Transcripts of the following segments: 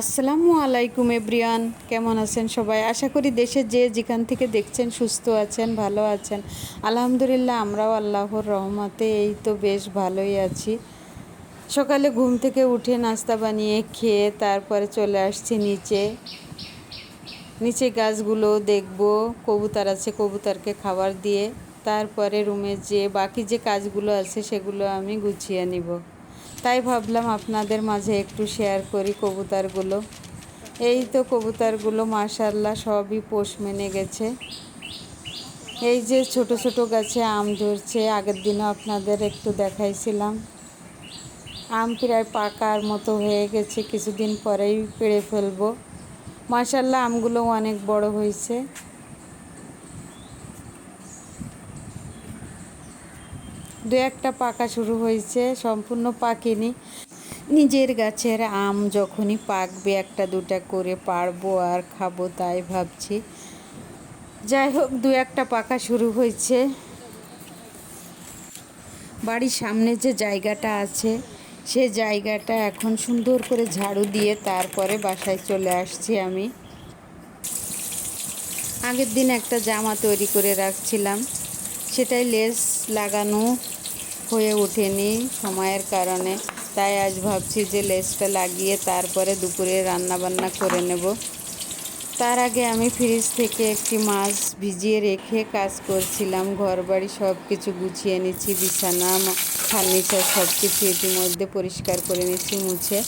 আসসালামু আলাইকুম এব্রিয়ান কেমন আছেন সবাই? আশা করি দেশে যে যেখান থেকে দেখছেন সুস্থ আছেন, ভালো আছেন। আলহামদুলিল্লাহ, আমরাও আল্লাহর রহমতে এই তো বেশ ভালোই আছি। সকালে ঘুম থেকে উঠে নাস্তা বানিয়ে খেয়ে তারপরে চলে আসছি নিচে। নিচে গাছগুলো দেখব, কবুতর আছে, কবুতরকে খাবার দিয়ে। তারপরে রুমে যে বাকি যে কাজগুলো আছে, সেগুলো আমি গুছিয়ে নিব। তাই ভাবলাম আপনাদের মাঝে একটু শেয়ার করি কবুতারগুলো। এই তো কবুতারগুলো মাশাল্লাহ সবই পোষ মেনে গেছে। এই যে ছোট ছোট গাছে আম ধরছে, আগের দিনও আপনাদের একটু দেখাইছিলাম। আম প্রায় পাকার মতো হয়ে গেছে, কিছুদিন পরেই পেড়ে ফেলব। মাশাল্লাহ আমগুলো অনেক বড় হয়েছে। দু একটা পাকা শুরু হয়েছে, সম্পূর্ণ পাকেনি। নিজের গাছের আম যখনই পাকবে একটা দুটা করে পারব আর খাব তাই ভাবছি। যাই হোক, দু একটা পাকা শুরু হয়েছে। বাড়ির সামনে যে জায়গাটা আছে, সে জায়গাটা এখন সুন্দর করে ঝাড়ু দিয়ে তারপরে বাসায় চলে আসছি আমি। আগের দিন একটা জামা তৈরি করে রাখছিলাম, সেটাই লেস লাগানো হয়ে ওঠেনি সময়ের কারণে। তাই আজ ভাবছি যে লেসটা লাগিয়ে তারপরে দুপুরে রান্না বান্না করে নেব। তার আগে আমি ফ্রিজ থেকে একটি মাছ ভিজিয়ে রেখে কাজ করছিলাম। ঘর বাড়ি সব কিছু গুছিয়ে নিচ্ছি, বিছানা ফার্নিচার সব কিছু ইতিমধ্যে পরিষ্কার করে নিচ্ছি, মুছে।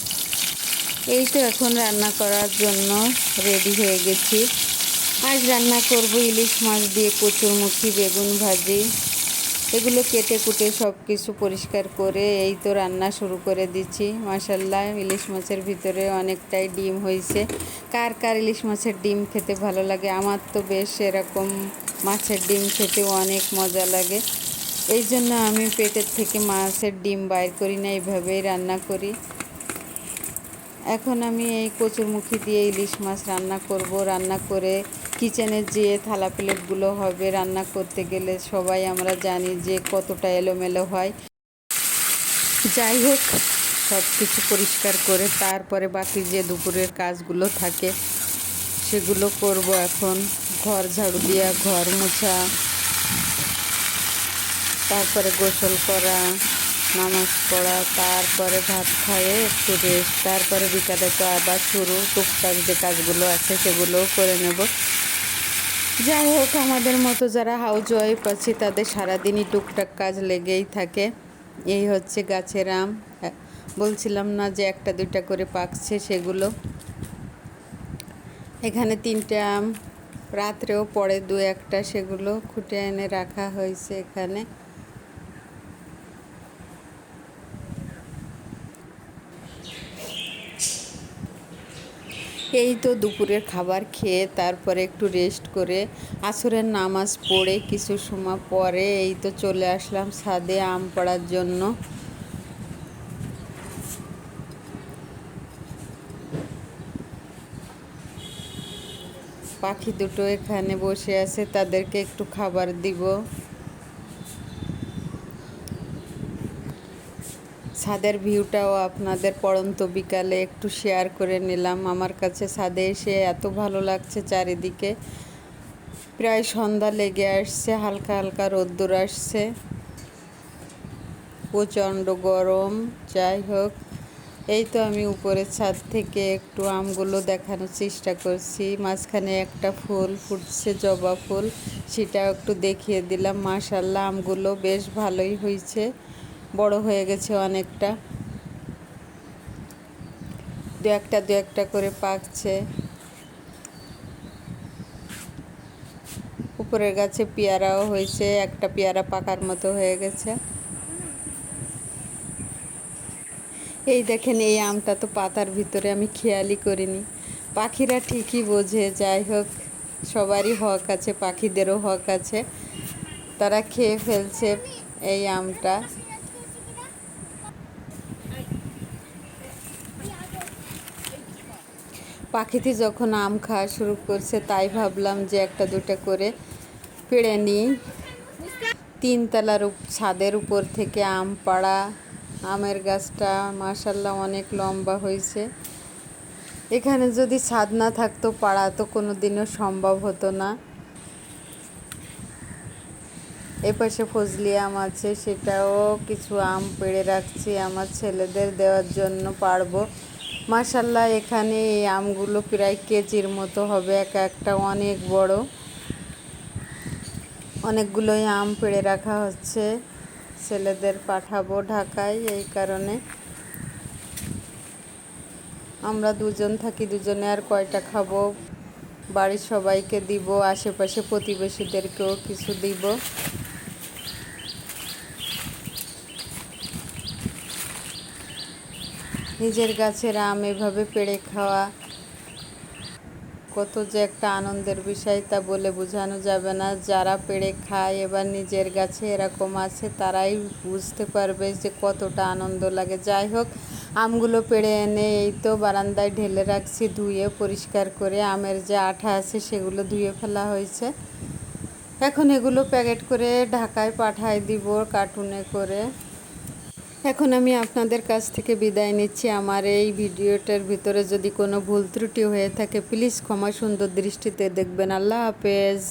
এই তো এখন রান্না করার জন্য রেডি হয়ে গেছি। আজ রান্না করব ইলিশ মাছ দিয়ে কচুরমুখী, বেগুন ভাজি এগুলো কেটে কুটে সব কিছু পরিষ্কার করে এই তো রান্না শুরু করে দিচ্ছি। মাসাল্লাহ ইলিশ মাছের ভিতরে অনেকটাই ডিম হয়েছে। কার কার ইলিশ মাছের ডিম খেতে ভালো লাগে? আমার তো বেশ এরকম মাছের ডিম খেতে অনেক মজা লাগে। এই জন্য আমি পেটের থেকে মাছের ডিম বাইর করি না এইভাবেই রান্না করি। এখন আমি এই কচুরমুখী দিয়ে ইলিশ মাছ রান্না করব। রান্না করে কিচেনে যে থালা প্লেটগুলো হবে রান্না করতে গেলে সবাই আমরা জানি যে কতটা এলোমেলো হয়। যাই হোক সব কিছু পরিষ্কার করে তারপরে বাকি যে দুপুরের কাজগুলো থাকে সেগুলো করব এখন। ঘর ঝাড়ু দেওয়া ঘর মোছা, তারপরে গোসল করা, নামাজ পড়া, তারপরে ভাত খাইয়ে একটু রেস্ট তারপরে বিকালে তো আবার শুরু। টুকটাক যে কাজগুলো আছে সেগুলোও করে নেব। যাই হোক, আমাদের মতো যারা হাউজ ওয়াইফ আছে, তাদের সারাদিনই টুকটাক কাজ লেগেই থাকে। এই হচ্ছে গাছের আম। বলছিলাম না যে একটা, দুইটা করে পাকছে সেগুলো। এখানে তিনটে আম, রাত্রেও পড়ে দু একটা সেগুলো খুঁটে এনে রাখা হয়েছে এখানে। এই তো দুপুরের খাবার খেয়ে তারপরে একটু রেস্ট করে আসরের নামাজ পড়ে কিছু সময় পরে এই তো চলে আসলাম ছাদে আম পড়ার জন্য। পাখি দুটো এখানে বসে আছে, তাদেরকে একটু খাবার দিব। ছাদের ভিউটাও আপনাদের পড়ন্ত বিকালে একটু শেয়ার করে নিলাম। আমার কাছে ছাদে এসে এত ভালো লাগছে চারিদিকে। প্রায় সন্ধ্যা লেগে আসছে, হালকা হালকা রোদ্দুর আসছে। প্রচণ্ড গরম, যাই হোক। এই তো আমি উপরের ছাদ থেকে একটু আমগুলো দেখানোর চেষ্টা করছি। মাঝখানে একটা ফুল ফুটছে, জবা ফুল সেটা একটু দেখিয়ে দিলাম। মাশাল্লাহ আমগুলো বেশ ভালোই হয়েছে। বড় হয়ে গেছে অনেকটা। দু একটা দু একটা করে পাকছে। উপরের গাছে পেয়ারাও হয়েছে, একটা পেয়ারা পাকার মতো হয়ে গেছে। এই দেখেন, এই আমটা তো পাতার ভিতরে আমি খেয়ালই করিনি। পাখিরা ঠিকই বোঝে, যাই হোক, সবারই হক আছে, পাখিদেরও হক আছে। তারা খেয়ে ফেলছে এই আমটা। পাখিটি যখন আম খাওয়া শুরু করছে, তাই ভাবলাম যে একটা দুটো করে পেড়ে নিই। তিনতলার ছাদের উপর থেকে আম পাড়া, আমের গাছটা মাসাল্লাহ অনেক লম্বা হয়েছে। এখানে যদি ছাদ না থাকতো, পাড়া তো কোনো দিনও সম্ভব হতো না। এপাশে ফজলি আম আছে, সেটাও কিছু আম পেড়ে রাখছি। আমার ছেলেদের দেওয়ার জন্য পারব। মাসাল্লাহ এখানে এই আমগুলো প্রায় কেজির মতো হবে, এক একটা অনেক বড়। অনেকগুলোই আম পেড়ে রাখা হচ্ছে, ছেলেদের পাঠাবো ঢাকায় এই কারণে। আমরা দুজন থাকি, দুজনে আর কয়টা খাব? বাড়ির সবাইকে দিব, আশেপাশে প্রতিবেশীদেরকেও কিছু দিব। নিজের গাছের আম এভাবে পেড়ে খাওয়া। কত যে একটা আনন্দের বিষয় তা বলে বোঝানো যাবে না। যারা পেড়ে খায়, এবার নিজের গাছে এরকম আছে, তারাই বুঝতে পারবে যে কতটা আনন্দ লাগে। যাই হোক, আমগুলো পেড়ে এনে এই তো বারান্দায় ঢেলে রাখছি, ধুয়ে পরিষ্কার করে আমের যে আঠা আছে সেগুলো ধুয়ে ফেলা হয়েছে। এখন এগুলো প্যাকেট করে ঢাকায় পাঠায় দিব কার্টুনে করে। এখন আমি আপনাদের কাছ থেকে বিদায় নিচ্ছি। আমার এই ভিডিওটার ভিতরে যদি কোনো ভুল ত্রুটি হয়ে থাকে প্লিজ ক্ষমা সুন্দর দৃষ্টিতে দেখবেন। আল্লাহ হাফেজ।